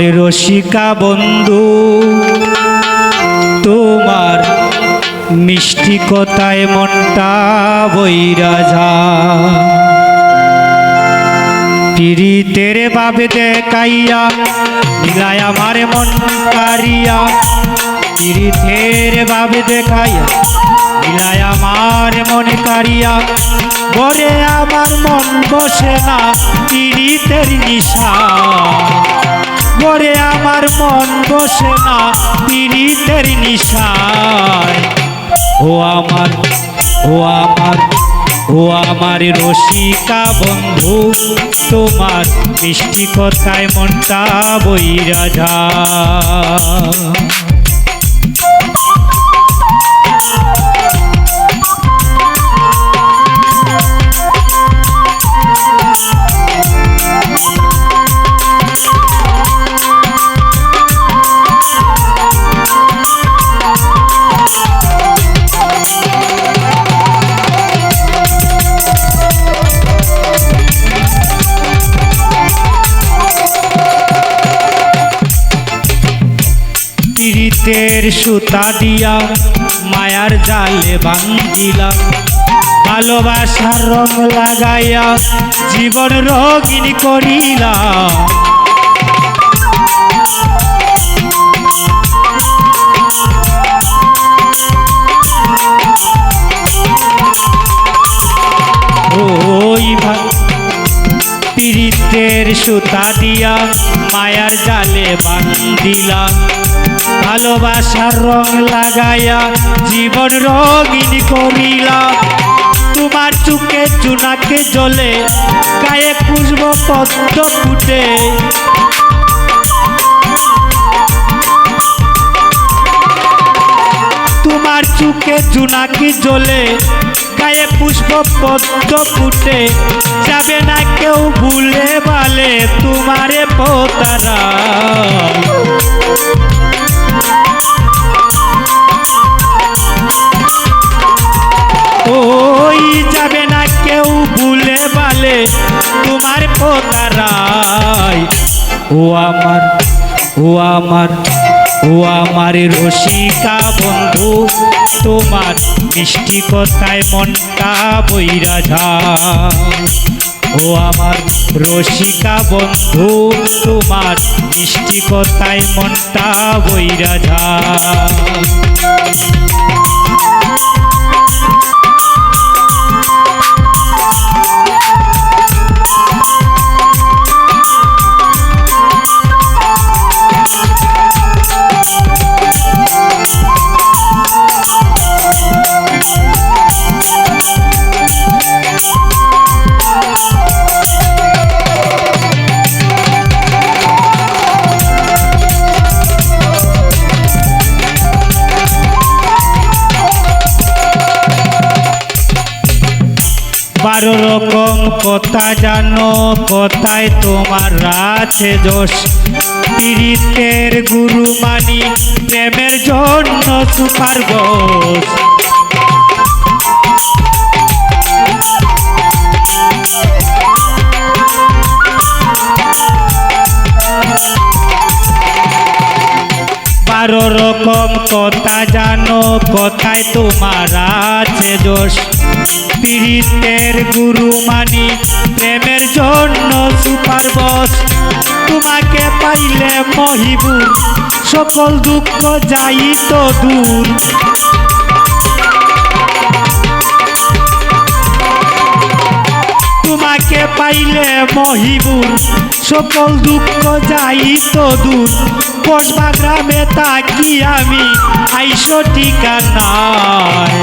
আমার রসিকা বন্ধু, তোমার মিষ্টি কথায় মনটা বইরা যা পিরিতের বাবে দেখাইয়া দিলায় আমার মন কারিয়া পিরিতের বাবে দেখাইয়া দিলায় আমার মন কারিয়া বরে আমার মন বসে না পিরিতের নিশা। বরে আমার মন বসে না পীড়িতের নিশায়। ও আমার ও আমার ও আমার রসিকা বন্ধু, তোমার মিষ্টি কথায় মনটা বইরা যা পীড়িতের সুতা দিয়া মায়ার জালে বান্ধিলা। ভালোবাসার রং লাগাইয়া জীবন রঙিন করিলা। পীড়িতের সুতা দিয়া মায়ার জালে বান্ধিলা। ভালোবাসার রং লাগাইয়া জীবন রঙিন করিলা। তোমার চুকে চুনাকে জ্বলে গায়ে পুষ্প পদ্ম ফুটে। তোমার চুকে চুনাকি জ্বলে গায়ে পুষ্প পদ্ম ফুটে। যাবে না কেউ ভুলে বালে তোমারে পোতারা। তোমার পোতারাই ও আমার ও আমার ও আমার রসিকা বন্ধু, তোমার মিষ্টি কথায় মনটা বইরা যায়। ও আমার রসিকা বন্ধু, তোমার মিষ্টি কথায় মনটা বইরা বারো রকম কথা জানো, কথায় তোমার আছে যশ পীড়িতের গুরু মানি প্রেমের জন্য সুপার বস বারো রকম কথা জানো, কথায় তোমার আছে দোষ। পীড়িতের গুরু মানি, প্রেমের জন্য সুপার বস। তোমাকে পাইলে মহিবুর, সকল দুঃখ যাই তো দূর। তোমাকে পাইলে মহিবুর। সকল দুঃখ তো দূর। কসবা গ্রামে তাকি আমি, আইসো ঠিকানায়।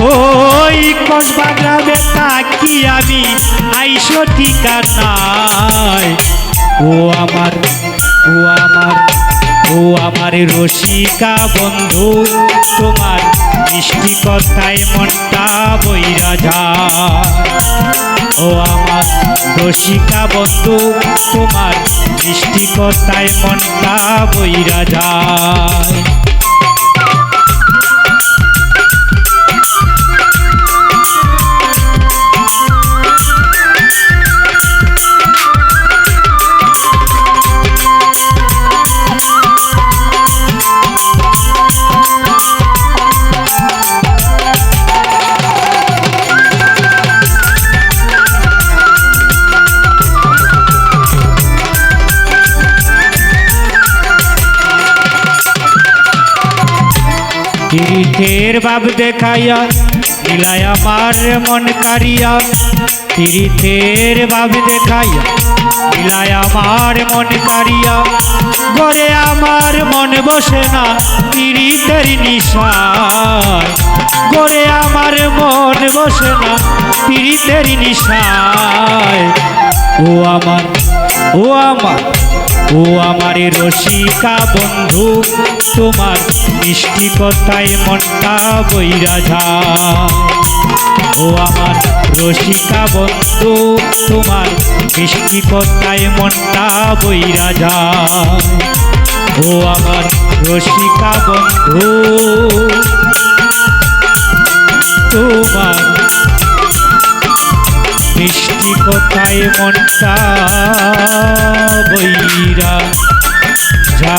ওই কসবা গ্রামে তাকি আমি, আইসো ঠিকানায়। ও আমার ও আমার। ও আমার রসিকা বন্ধু, তোমার মিষ্টি কথায় মনটা যায়। ও আমার রসিকা বন্ধু, তোমার মিষ্টি কথায় মনটা যায়। তীর্থের বাপ দেখাইয়া দিলাই আমার মন কারিয়া তীর্থের বাপ দেখাইয়া দিলাই আমার মন কারিয়া গরে আমার মন বসে না তীর্থের নিশায়। গরে আমার মন বসে না তীর্থের নিশায়। ও আমার ও আমার। ও আমার রসিকা বন্ধু, তোমার মিষ্টি কথায় মনটা যায় ও আমার রসিকা বন্ধু, তোমার মিষ্টি কথায় মনটা যায় ও আমার রসিকা বন্ধু, তোমার মিষ্টি কথায় মনটা বৈরা যা